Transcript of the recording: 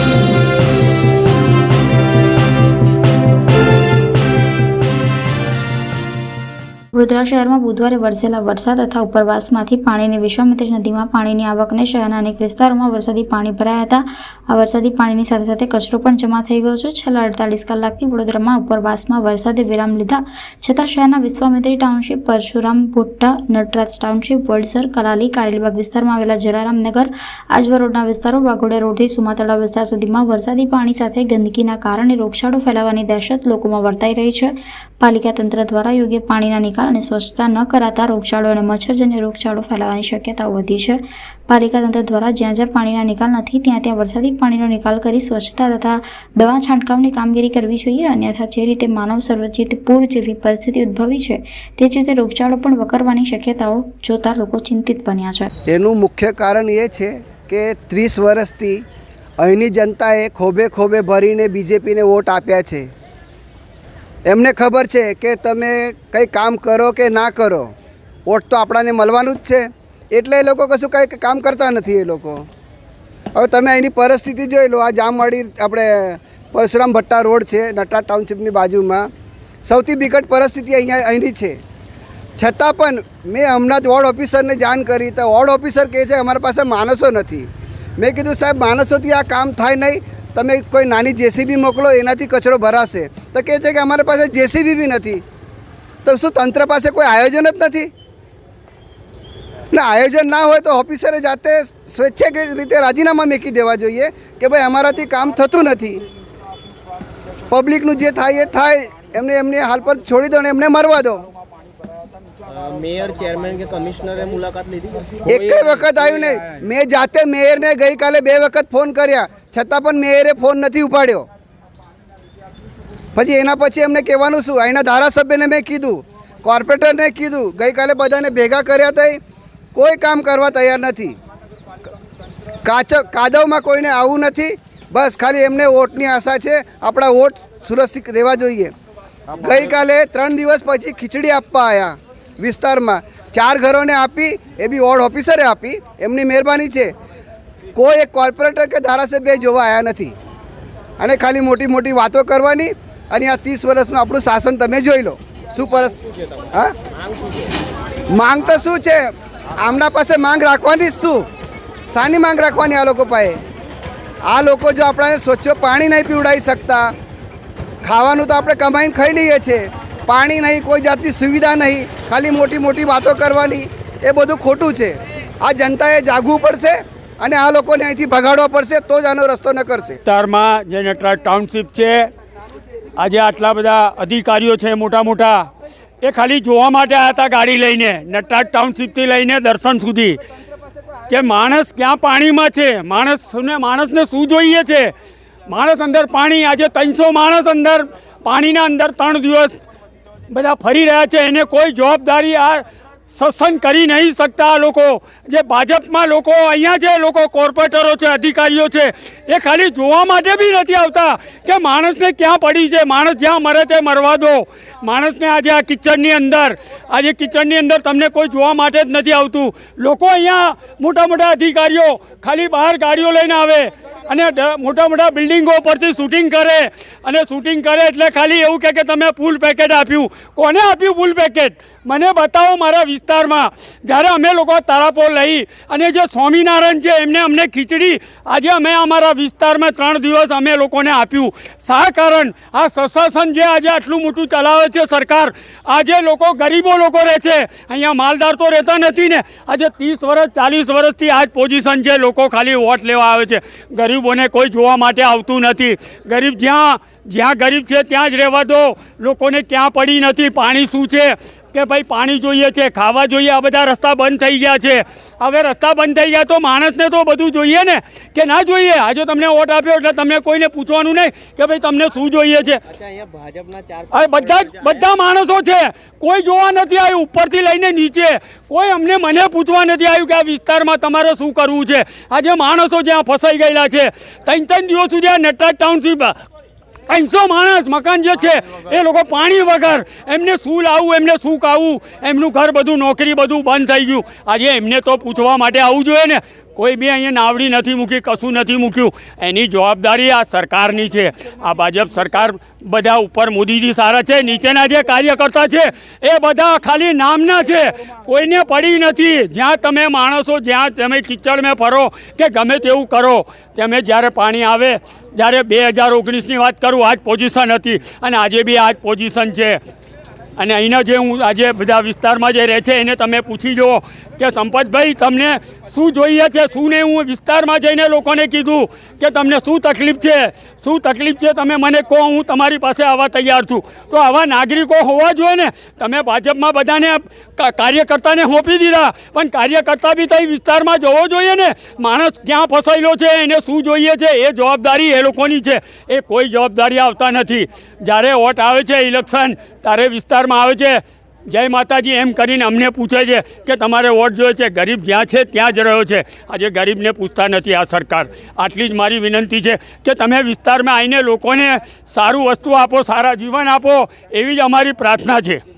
Thank you. Vadodara શહેરમાં બુધવારે વરસેલા વરસાદ તથા ઉપરવાસમાંથી પાણીની વિશ્વામિત્રી નદીમાં પાણીની આવકને શહેરના અનેક વિસ્તારોમાં વરસાદી પાણી ભરાયા હતા. આ વરસાદી પાણીની સાથે સાથે કચરો પણ જમા થઈ ગયો છે. છેલ્લા અડતાલીસ કલાકથી વડોદરામાં ઉપરવાસમાં વરસાદે વિરામ લીધા. છતાં શહેરના વિશ્વામિત્રી ટાઉનશીપ, પરશુરામ, ભુટ્ટા, નટરાજ ટાઉનશીપ, વડસર, કલાલી, કારેલીબાગ વિસ્તારમાં આવેલા જલારામનગર, આજવા રોડના વિસ્તારો વાઘોડિયા રોડથી સુમાતળા વિસ્તાર સુધીમાં વરસાદી પાણી સાથે ગંદકીના કારણે રોગચાળો ફેલાવાની દહેશત લોકોમાં વર્તાઈ રહી છે. પાલિકા તંત્ર દ્વારા યોગ્ય પાણીના નિકાલ અને સ્વચ્છતા ન કરાતા રોગચાળો અને મચ્છરજન્ય રોગચાળો ફેલાવાની શક્યતાઓ વધી છે. પાલિકા તંત્ર દ્વારા જ્યાં જ્યાં પાણીના નિકાલ નથી, ત્યાં ત્યાં વરસાદી પાણીનો નિકાલ કરી સ્વચ્છતા તથા દવા છાંટકાવની કામગીરી કરવી જોઈએ અન્યથા જે રીતે માનવ સર્વજિત પૂર જેવી પરિસ્થિતિ ઉદ્ભવી છે, તે જ રીતે રોગચાળો પણ વકરવાની શક્યતાઓ જોતા લોકો ચિંતિત બન્યા છે. એનું મુખ્ય કારણ એ છે કે ત્રીસ વર્ષથી અહીંની જનતાએ ખોબે ખોબે ભરીને બીજેપીને વોટ આપ્યા છે. એમને ખબર છે કે તમે કંઈ કામ કરો કે ના કરો, વોટ તો આપણાને મળવાનું જ છે. એટલે એ લોકો કશું કંઈ કામ કરતા નથી એ લોકો. હવે તમે અહીંની પરિસ્થિતિ જોઈ લો, આ જામવાડી આપણે પરશુરામ ભટ્ટા રોડ છે નટા ટાઉનશીપની બાજુમાં. સૌથી વિકટ પરિસ્થિતિ અહીંયા અહીંની છે. છતાં પણ મેં હમણાં જ વોર્ડ ઓફિસરને જાણ કરી, તો વોર્ડ ઓફિસર કહે છે, અમારા પાસે માણસો નથી. મેં કીધું, સાહેબ, માણસોથી આ કામ થાય નહીં તમે કોઈ નાની જેસીબી મોકલો, એનાથી કચરો ભરાશે. તો કહે છે કે અમારી પાસે જેસીબી બી નથી. તો શું તંત્ર પાસે કોઈ આયોજન જ નથી? ને, આયોજન ના હોય તો ઓફિસરે જાતે સ્વૈચ્છિક રીતે રાજીનામા મૂકી દેવા જોઈએ કે ભાઈ અમારાથી કામ થતું નથી. પબ્લિકનું જે થાય એ થાય. એમને એમને હાલ પર છોડી દો ને એમને મરવા દો. મેયર, ચેરમેન કે કમિશનરે મુલાકાત લીધી? એક વખત આવ્યું નહીં. મેં જાતે મેયરને ગઈકાલે બે વખત ફોન કર્યા. છતાં પણ મેયરે ફોન નથી ઉપાડ્યો. પછી એના પછી એમને કહેવાનું શું? અહીંના ધારાસભ્યને મેં કીધું. કોર્પોરેટરને કીધું. ગઈકાલે બધાને ભેગા કર્યા થઈ કોઈ કામ કરવા તૈયાર નથી. કાચ કાદવમાં કોઈને આવું નથી. બસ ખાલી એમને વોટની આશા છે આપણા વોટ સુરક્ષિત રહેવા જોઈએ. ગઈકાલે ત્રણ દિવસ પછી ખીચડી આપવા આવ્યા વિસ્તારમાં ચાર ઘરોને આપી, એ બી વોર્ડ ઓફિસરે આપી, એમની મહેરબાની છે. કોઈ એક કોર્પોરેટર કે ધારાસભ્ય જોવા આવ્યા નથી. અને ખાલી મોટી મોટી વાતો કરવાની અને આ ત્રીસ વર્ષનું આપણું શાસન તમે જોઈ લો. શું પરસ હા? માંગ તો શું છે? આમના પાસે માંગ રાખવાની જ શું? શાની માંગ રાખવાની આ લોકો પાસે? આ લોકો જો આપણે સ્વચ્છ પાણી નહીં પીવડાવી શકતા, ખાવાનું તો આપણે કમાઈને ખાઈ લઈએ છીએ. પાણી નહીં, કોઈ જાતની સુવિધા નહીં, ખાલી મોટી મોટી વાતો કરવાની, એ બધું ખોટું છે. આ જનતાએ જાગવું પડશે અને આ લોકોને અહીંથી ભગાડવા પડશે, તો જ આનો રસ્તો ન કરશે તારમાં જે નટરાજ ટાઉનશીપ છે, આજે આટલા બધા અધિકારીઓ છે, મોટા મોટા, એ ખાલી જોવા માટે આવ્યા હતા ગાડી લઈને, નટરાજ ટાઉનશીપથી લઈને દર્શન સુધી. કે માણસ ક્યાં પાણીમાં છે? માણસને માણસને શું જોઈએ છે? માણસ અંદર પાણી, આજે ત્રણસો માણસ અંદર પાણીના અંદર ત્રણ દિવસ બધા ફરી રહ્યા છે. એને કોઈ જવાબદારી આ સત્સંગ કરી નહીં શકતા લોકો. જે ભાજપમાં લોકો, અહીંયા જે લોકો કોર્પોરેટરો છે, અધિકારીઓ છે, એ ખાલી જોવા માટે બી નથી આવતા કે માણસને ક્યાં પડી છે. માણસ જ્યાં મરે તે મરવા દો. માણસને આજે આ કિચનની અંદર, આજે કિચનની અંદર તમને કોઈ જોવા માટે જ નથી આવતું. લોકો અહીંયા મોટા મોટા અધિકારીઓ ખાલી બહાર ગાડીઓ લઈને આવે. અને મોટા મોટા બિલ્ડિંગો પરથી શૂટિંગ કરે. અને શૂટિંગ કરે એટલે ખાલી એવું કહે કે તમે ફૂલ પેકેટ આપ્યું. કોને આપ્યું ફૂલ પેકેટ? મને બતાવો મારા વિસ્તારમાં. જ્યારે અમે લોકો તારાપો લઈ અને જે સ્વામિનારાયણ છે એમને અમને ખીચડી, આજે અમે અમારા વિસ્તારમાં ત્રણ દિવસ અમે લોકોને આપ્યું. શા કારણ? આ સશાસન જે આજે આટલું મોટું ચલાવે છે સરકાર, આજે લોકો ગરીબો લોકો રહે છે. અહીંયા માલદાર તો રહેતા નથી ને. આજે ત્રીસ વર્ષ ચાલીસ વર્ષથી આ જ પોઝિશન છે લોકો ખાલી વોટ લેવા આવે છે. ગરીબોને કોઈ જોવા માટે આવતું નથી. ગરીબ જ્યાં જ્યાં ગરીબ છે ત્યાં જ રહેવા દો. લોકોને ક્યાં પડી નથી? પાણી શું છે? કે ભાઈ પાણી જોઈએ છે ખાવા જોઈએ આ બધા રસ્તા બંધ થઈ ગયા છે. હવે રસ્તા બંધ થઈ ગયા તો માણસને તો બધું જોઈએ ને કે ના જોઈએ? આજે તમને વોટ આપ્યો એટલે તમે કોઈને પૂછવાનું નહીં કે ભાઈ તમને શું જોઈએ છે. બધા બધા માણસો છે. કોઈ જોવા નથી આવ્યું ઉપરથી લઈને નીચે. કોઈ અમને મને પૂછવા નથી આવ્યું કે આ વિસ્તારમાં તમારે શું કરવું છે. આજે માણસો જ્યાં ફસાઈ ગયેલા છે. ત્રણ ત્રણ દિવસ સુધી આ નટરાજ ટાઉનશીપ ત્રણસો માણસ મકાન જે છે, એ લોકો પાણી વગર એમને શું લાવવું એમને શું ખાવું, એમનું ઘર બધું, નોકરી બધું બંધ થઈ ગયું. આજે એમને તો પૂછવા માટે આવવું જોઈએ ને. કોઈ બી અહીંયા નાવડી નથી મૂકી, કશું નથી મૂક્યું. એની જવાબદારી આ સરકારની છે. આ ભાજપ સરકાર બધા ઉપર મોદીજી સારા છે, નીચેના જે કાર્યકર્તા છે, એ બધા ખાલી નામના છે. કોઈને પડી નથી. જ્યાં તમે માણસો, જ્યાં તમે કિચડમાં ફરો, કે ગમે તેવું કરો, તમે જ્યારે પાણી આવે, જ્યારે બે હજાર ઓગણીસની વાત કરું, આજ પોઝિશન હતી. અને આજે બી આ જ પોઝિશન છે. અને અહીંના જે હું આજે બધા વિસ્તારમાં જે રહે છે, એને તમે પૂછી જુઓ કે સંપતભાઈ, તમને શું જોઈએ છે, શું નહીં? હું વિસ્તારમાં જઈને લોકોને કીધું કે તમને શું તકલીફ છે? શું તકલીફ છે? તમે મને કહો, હું તમારી પાસે આવવા તૈયાર છું. તો આવા નાગરિકો હોવા જોઈએ ને. તમે ભાજપમાં બધાને કાર્યકર્તાને સોંપી દીધા. પણ કાર્યકર્તા બી તો વિસ્તારમાં જવો જોઈએ ને. માણસ ક્યાં ફસાયેલો છે, એને શું જોઈએ છે? એ જવાબદારી એ લોકોની છે. એ કોઈ જવાબદારી આવતા નથી. જ્યારે વોટ આવે છે, ઇલેક્શન ત્યારે વિસ્તારમાં આવે છે? જય માતાજી, એમ કરીને અમને પૂછે છે કે તમારે વોટ જોઈએ છે? ગરીબ જ્યાં છે, ત્યાં જ રહ્યો છે. આજે ગરીબને પૂછતા નથી આ સરકાર. આટલી જ મારી વિનંતી છે કે તમે વિસ્તારમાં આવીને લોકોને સારું વસ્તુ આપો, સારા જીવન આપો, એવી જ અમારી પ્રાર્થના છે.